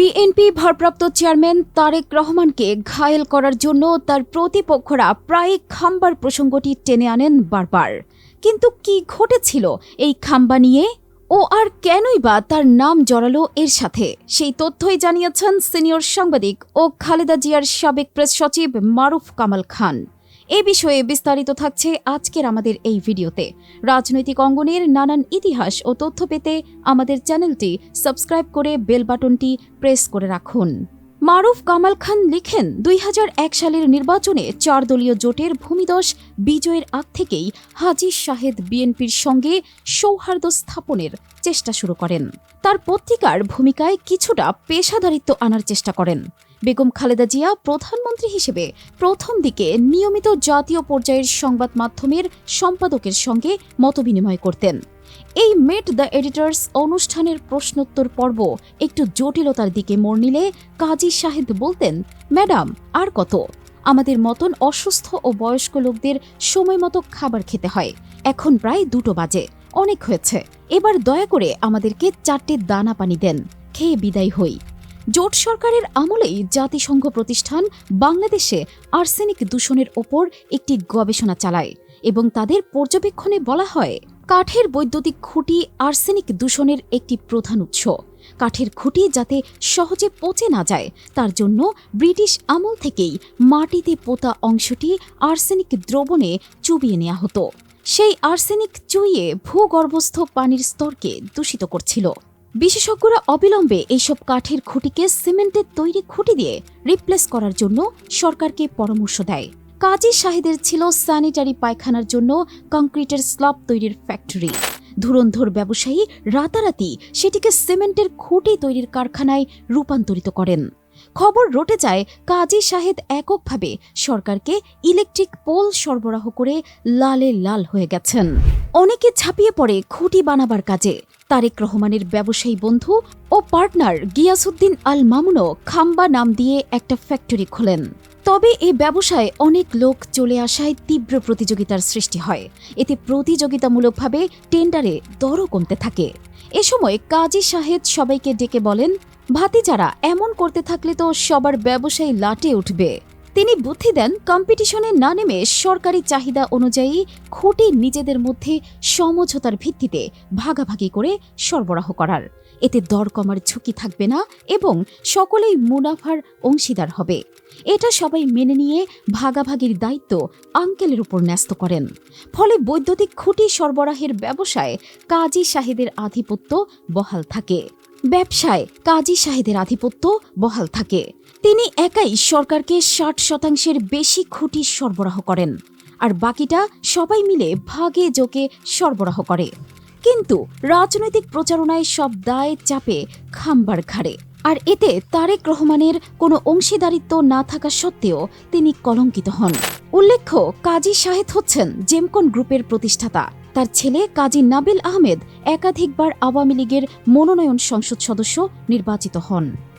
BNP ভারপ্রাপ্ত chairman Tarique রহমানকে ঘায়েল করার জন্য তার প্রতিপক্ষরা প্রায় খাম্বার প্রসঙ্গটি টেনে আনেন বারবার। কিন্তু কি ঘটেছিল এই খাম্বা নিয়ে? ও আর কেনই বা তার নাম জড়ালো এর সাথে? সেই তথ্যই জানিয়েছেন সিনিয়র সাংবাদিক ও খালেদা জিয়ার সাবেক প্রেস সচিব মারুফ কামাল খান। এ বিষয়ে বিস্তারিত থাকছে আজকের আমাদের এই ভিডিওতে। রাজনৈতিক অঙ্গনের নানান ইতিহাস ও তথ্য পেতে আমাদের চ্যানেলটি সাবস্ক্রাইব করে বেল বাটনটি প্রেস করে রাখুন। মারুফ কামাল খান লিখেন, দুই হাজার এক সালের নির্বাচনে চার দলীয় জোটের ভূমিদশ বিজয়ের আগ থেকেই হাজি শাহেদ বিএনপির সঙ্গে সৌহার্দ্য স্থাপনের চেষ্টা শুরু করেন। তার পত্রিকার ভূমিকায় কিছুটা পেশাদারিত্ব আনার চেষ্টা করেন। বেগম খালেদা জিয়া প্রধানমন্ত্রী হিসেবে প্রথম দিকে নিয়মিত জাতীয় পর্যায়ের সংবাদ মাধ্যমের সম্পাদকের সঙ্গে মতবিনিময় করতেন। এই মেট দ্য এডিটর্স অনুষ্ঠানের প্রশ্নোত্তর পর্ব একটু জটিলতার দিকে মোড় নিলে কাজী শাহেদ বলতেন, ম্যাডাম, আর কত? আমাদের মতন অসুস্থ ও বয়স্ক লোকদের সময় মতো খাবার খেতে হয়। এখন প্রায় দুটো বাজে, অনেক হয়েছে। এবার দয়া করে আমাদেরকে চারটে দানা পানি দেন। খেয়ে বিদায় হই। জোট সরকারের আমলেই জাতিসংঘ প্রতিষ্ঠান বাংলাদেশে আর্সেনিক দূষণের ওপর একটি গবেষণা চালায় এবং তাদের পর্যবেক্ষণে বলা হয়, কাঠের বৈদ্যুতিক খুঁটি আর্সেনিক দূষণের একটি প্রধান উৎস। কাঠের খুঁটি যাতে সহজে পচে না যায়, তার জন্য ব্রিটিশ আমল থেকেই মাটিতে পোতা অংশটি আর্সেনিক দ্রবণে চুবিয়ে নেওয়া হতো। সেই আর্সেনিক চুইয়ে ভূগর্ভস্থ পানির স্তরকে দূষিত করছিল। বিশেষজ্ঞরা অবিলম্বে এইসব কাঠের খুঁটিকে সিমেন্টের তৈরি খুঁটি দিয়ে রিপ্লেস করার জন্য সরকারকে পরামর্শ দেয়। কাজী শাহিদের ছিল স্যানিটারি পায়খানার জন্য কংক্রিটের স্ল্যাব তৈরির ফ্যাক্টরি ধুরন্ধর ব্যবসায়ী রাতারাতি সেটিকে সিমেন্টের খুঁটি তৈরির কারখানায় রূপান্তরিত করেন। খবর রটে যায়, কাজী শাহেদ এককভাবে সরকারকে ইলেকট্রিক পোল সরবরাহ করে লালে লাল হয়ে গেছেন। অনেকে ঝাঁপিয়ে পড়ে খুঁটি বানাবার কাজে। তারেক রহমানের ব্যবসায়ী বন্ধু ও পার্টনার গিয়াসুদ্দিন আল মামুনও খাম্বা নাম দিয়ে একটা ফ্যাক্টরি খোলেন। তবে এই ব্যবসায় অনেক লোক চলে আসায় তীব্র প্রতিযোগিতার সৃষ্টি হয়। এতে প্রতিযোগিতামূলকভাবে টেন্ডারে দরও কমতে থাকে। এ সময় কাজী শাহেদ সবাইকে ডেকে বলেন, ভাতিজারা, এমন করতে থাকলে তো সবার ব্যবসায়ী লাটে উঠবে। তিনি বুদ্ধি দেন কম্পিটিশনে না নেমে সরকারি চাহিদা অনুযায়ী খুঁটি নিজেদের মধ্যে সমঝোতার ভিত্তিতে ভাগাভাগি করে সরবরাহ করার। এতে দর কমার ঝুঁকি থাকবে না এবং সকলেই মুনাফার অংশীদার হবে। এটা সবাই মেনে নিয়ে ভাগাভাগির দায়িত্ব আঙ্কেলের উপর ন্যস্ত করেন। ফলে বৈদ্যুতিক খুঁটি সরবরাহের ব্যবসায় কাজী শাহেদের আধিপত্য বহাল থাকে। ব্যবসায় কাজী শাহেদের আধিপত্য বহাল থাকে। তিনি একাই সরকারকে ষাট শতাংশের বেশি খুঁটি সরবরাহ করেন আর বাকিটা সবাই মিলে ভাগে জোকে সরবরাহ করে। কিন্তু রাজনৈতিক প্রচারণায় সব দায় চাপে খাম্বার ঘাড়ে। আর এতে তারেক রহমানের কোনো অংশীদারিত্ব না থাকা সত্ত্বেও তিনি কলঙ্কিত হন। উল্লেখ্য, কাজী শাহেদ হচ্ছেন জেমকন গ্রুপের প্রতিষ্ঠাতা। তার ছেলে কাজী নাবিল আহমেদ একাধিকবার আওয়ামী লীগের মনোনয়ন সংসদ সদস্য নির্বাচিত হন।